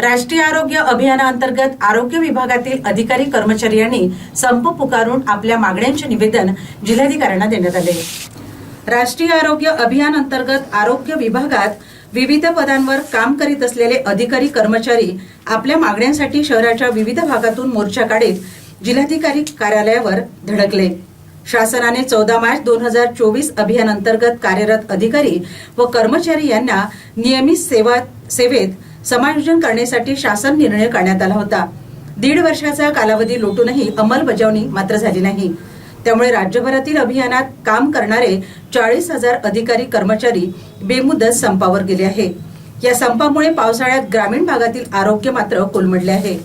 राष्ट्रीय आरोग्य अभियानाअंतर्गत आरोग्य विभागातील अधिकारी कर्मचारी यांनी संप पुकारून आपल्या मागण्यांचे निवेदन जिल्हाधिकाऱ्यांना देण्यात आले. राष्ट्रीय आरोग्य अभियान अंतर्गत आरोग्य विभागात विविध पदांवर काम करीत असलेले अधिकारी कर्मचारी आपल्या मागण्यांसाठी शहराच्या विविध भागातून मोर्चा काढीत जिल्हाधिकारी कार्यालयावर धडकले. शासनाने चौदा मार्च दोन हजार चोवीस अभियान अंतर्गत कार्यरत अधिकारी व कर्मचारी यांना नियमित सेवा सेवेत समायोजन करण्यासाठी शासन निर्णय करण्यात आला होता. दीड वर्षाचा कालावधी लोटूनही अंमलबजावणी मात्र झाली नाही. त्यामुळे राज्यभरातील अभियानात काम करणारे चाळीस हजार अधिकारी कर्मचारी बेमुदत संपावर गेले आहे. या संपामुळे पावसाळ्यात ग्रामीण भागातील आरोग्य मात्र कोलमडले आहे.